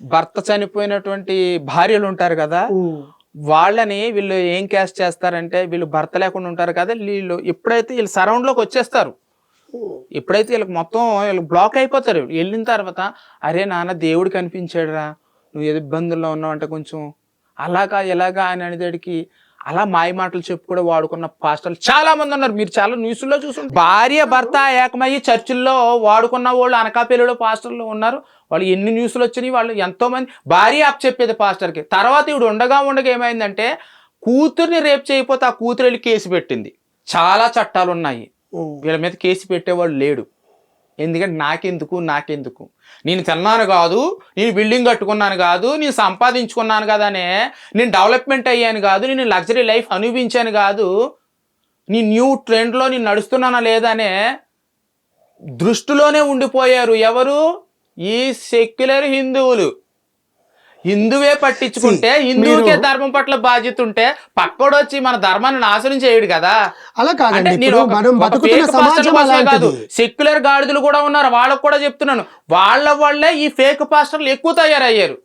భర్త చనిపోయినటువంటి భార్యలు ఉంటారు కదా. వాళ్ళని వీళ్ళు ఏం క్యాస్ట్ చేస్తారంటే వీళ్ళు భర్త లేకుండా ఉంటారు కదా వీళ్ళు ఎప్పుడైతే వీళ్ళు సరౌండ్లోకి వచ్చేస్తారు. ఎప్పుడైతే వీళ్ళకి మొత్తం వీళ్ళు బ్లాక్ అయిపోతారు వెళ్ళిన తర్వాత అరే నాన్న దేవుడు కనిపించాడురా నువ్వు ఏదో ఇబ్బందుల్లో ఉన్నావు అంటే కొంచెం అలాగా ఎలాగా అని అనేదానికి అలా మాయ మాటలు చెప్పు కూడా వాడుకున్న పాస్టర్లు చాలా మంది ఉన్నారు. మీరు చాలా న్యూస్లో చూసుంటారు భార్య భర్త ఏకమయ్యి చర్చిల్లో వాడుకున్న వాళ్ళు అనకాపల్లిలో పాస్టర్లు ఉన్నారు. వాళ్ళు ఎన్ని న్యూస్లు వచ్చినాయి వాళ్ళు ఎంతో మంది భార్య అప్ చెప్పేది పాస్టర్కి. తర్వాత ఇవిడు ఉండగా ఉండగా ఏమైందంటే కూతుర్ని రేపు చేయకపోతే ఆ కూతురు వెళ్ళి కేసు పెట్టింది. చాలా చట్టాలు ఉన్నాయి. వీళ్ళ మీద కేసు పెట్టేవాడు లేడు. ఎందుకంటే నాకెందుకు నాకెందుకు? నేను తిన్నాను కాదు నేను బిల్డింగ్ కట్టుకున్నాను కాదు నేను సంపాదించుకున్నాను కదనే నేను డెవలప్మెంట్ అయ్యాను కాదు నేను లగ్జరీ లైఫ్ అనుభవించాను కాదు నీ న్యూ ట్రెండ్లో నేను నడుస్తున్నానా లేదనే దృష్టిలోనే ఉండిపోయారు ఎవరు? ఈ సెక్యులర్ హిందువులు. హిందువే పట్టించుకుంటే హిందువుకే ధర్మం పట్ల బాధ్యత ఉంటే పక్కోడు వచ్చి మన ధర్మాన్ని నాశనం చేయడు కదా. అలా కాదు సెక్యులర్ గాడిదలు కూడా ఉన్నారు వాళ్ళకు కూడా చెప్తున్నాను. వాళ్ళ వాళ్ళే ఈ ఫేక్ పాస్టర్లు ఎక్కువ తయారయ్యారు.